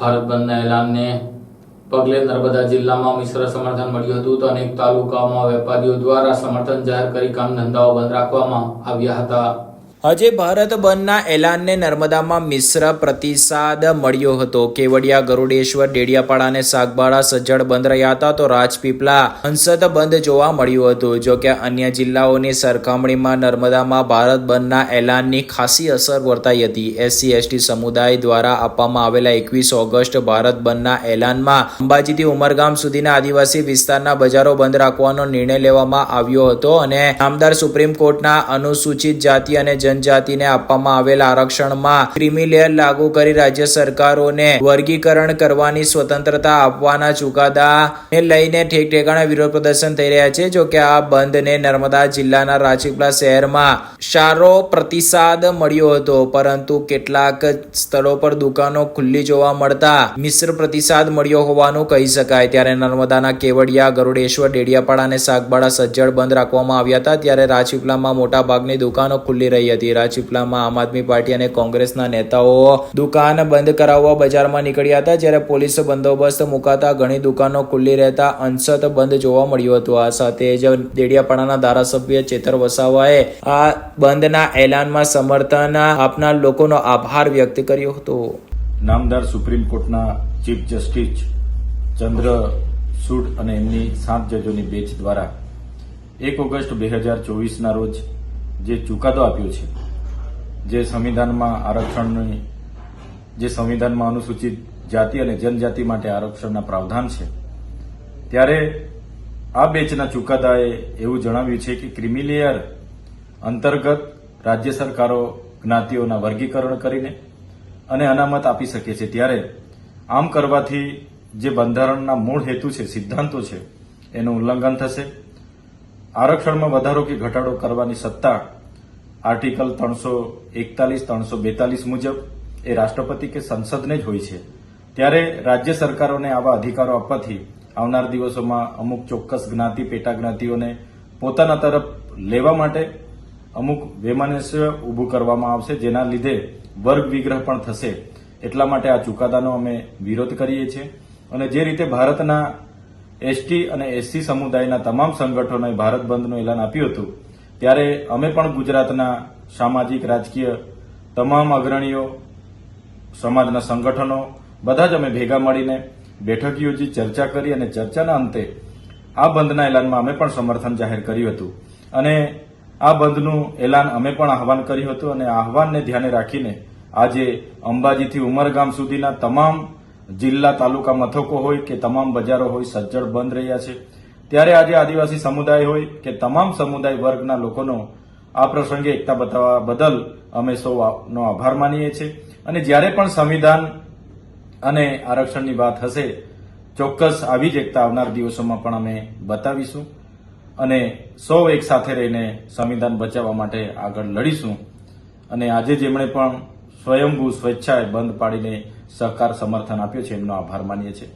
ભારત બંધના એલાનને પગલે નર્મદા જિલ્લામાં મિશ્ર સમર્થન મળ્યું હતું તો અનેક તાલુકાઓમાં વેપારીઓ દ્વારા સમર્થન જાહેર કરી કામ ધંધાઓ બંધ રાખવામાં આવ્યા હતા. આજે ભારત બંધના એલાનને નર્મદામાં મિશ્ર પ્રતિસાદ મળ્યો હતો. કેવડિયા, ગરુડેશ્વર, ડેડિયાપાડા અને સાગબારા સજ્જડ બંધ રહ્યા હતા તો રાજપીપળા હંસદ બંધ જોવા મળ્યું હતું. જો કે અન્ય જિલ્લાઓની સરખામણીમાં નર્મદામાં ભારત બંધના એલાનની ખાસી અસર વર્તાઈ હતી. એસસી, એસટી સમુદાય દ્વારા આપવામાં આવેલા એકવીસ ઓગસ્ટ ભારત બંધના એલાનમાં અંબાજીથી ઉમરગામ સુધીના આદિવાસી વિસ્તારના બજારો બંધ રાખવાનો નિર્ણય લેવામાં આવ્યો હતો અને નામદાર સુપ્રીમ કોર્ટના અનુસૂચિત જાતિ અને જનજાતિને આપવામાં આવેલા આરક્ષણમાં ક્રિમી લેયર લાગુ કરી રાજ્ય સરકારોને વર્ગીકરણ કરવાની સ્વતંત્રતા આપવાના ચુકાદાને લઈને ઠેક ઠેકાણે વિરોધ પ્રદર્શન થઈ રહ્યા છે. જો કે આ બંધને નર્મદા જિલ્લાના રાજપીપળા શહેરમાં સારો પ્રતિસાદ મળ્યો હતો, પરંતુ કેટલાક સ્થળો પર દુકાનો ખુલ્લી જોવા મળતા મિશ્ર પ્રતિસાદ મળ્યો હોવાનું કહી શકાય. ત્યારે નર્મદાના કેવડિયા, ગરુડેશ્વર, ડેડિયાપાડા અને સાગબાડા સજ્જડ બંધ રાખવામાં આવ્યા હતા. ત્યારે રાજપીપળામાં મોટાભાગની દુકાનો ખુલ્લી રહી હતી. રાજપીપળામાં આમ આદમી પાર્ટી અને કોંગ્રેસના નેતાઓ દુકાન બંધ કરાવવા બજારમાં નીકળ્યા હતા, જ્યારે પોલીસ બંદોબસ્ત મુકાતા ઘણી દુકાનો ખુલ્લી રહેતા અંશત બંધ જોવા મળ્યું હતું. આ સાથે જ દેડિયાપાડાના ધારાસભ્ય ચેતર વસાવાએ આ બંધના એલાનમાં સમર્થન આપનાર લોકોનો આભાર વ્યક્ત કર્યો હતો. નામદાર સુપ્રીમ કોર્ટના ચીફ જસ્ટિસ ચંદ્રસૂડ અને એમની સાત જજોની બેચ દ્વારા એક ઓગસ્ટ બે હજાર ચોવીસના રોજ જે ચુકાદો આપ્યો છે, જે સંવિધાનમાં આરક્ષણની, જે સંવિધાનમાં અનુસૂચિત જાતિ અને જનજાતિ માટે આરક્ષણના પ્રાવધાન છે, ત્યારે આ બેચના ચુકાદાએ એવું જણાવ્યું છે કે ક્રિમિલેયર અંતર્ગત રાજ્ય સરકારો જ્ઞાતિઓના વર્ગીકરણ કરીને અને અનામત આપી શકે છે. ત્યારે આમ કરવાથી જે બંધારણના મૂળ હેતુ છે, સિદ્ધાંતો છે, એનું ઉલ્લંઘન થશે. આરક્ષણમાં વધારો કે ઘટાડો કરવાની સત્તા આર્ટિકલ ત્રણસો એકતાલીસ, ત્રણસો બેતાલીસ મુજબ એ રાષ્ટ્રપતિ કે સંસદને જ હોય છે. ત્યારે રાજ્ય સરકારોને આવા અધિકારો આપવાથી આવનાર દિવસોમાં અમુક ચોક્કસ જ્ઞાતિ, પેટા જ્ઞાતિઓને પોતાના તરફ લેવા માટે અમુક વૈમનસ્ય ઊભું કરવામાં આવશે, જેના લીધે વર્ગ વિગ્રહ પણ થશે. એટલા માટે આ ચુકાદાનો અમે વિરોધ કરીએ છીએ. અને જે રીતે ભારતના એસટી અને એસસી સમુદાયના તમામ સંગઠનોએ ભારત બંધનું એલાન આપ્યું હતું. ત્યારે અમે પણ ગુજરાતના સામાજિક, રાજકીય તમામ અગ્રણીઓ, સમાજના સંગઠનો બધા જ અમે ભેગા મળીને બેઠક યોજી ચર્ચા કરી અને ચર્ચાના અંતે આ બંધના એલાનમાં અમે પણ સમર્થન જાહેર કર્યું હતું. અને આ બંધનું એલાન અમે પણ આહવાન કર્યું હતું અને આહવાનને ધ્યાને રાખીને આજે અંબાજીથી ઉમરગામ સુધીના તમામ જિલ્લા તાલુકા મથકો હોય કે તમામ બજારો હોય સજ્જડ બંધ રહ્યા છે. ત્યારે આજે આદિવાસી સમુદાય હોય કે તમામ સમુદાય વર્ગના લોકોનો આ પ્રસંગે એકતા બતાવવા બદલ અમે સૌનો આભાર માનીએ છીએ. અને જ્યારે પણ સંવિધાન અને આરક્ષણની વાત હશે, ચોક્કસ આવી જ એકતા આવનાર દિવસોમાં પણ અમે બતાવીશું. અને સૌ એક સાથે રહીને સંવિધાન બચાવવા માટે આગળ લડીશું. અને આજે જેમણે પણ સ્વયંભૂ સ્વેચ્છાએ બંધ પાડીને સહકાર સમર્થન આપ્યો છે એમનો આભાર માનીએ છીએ.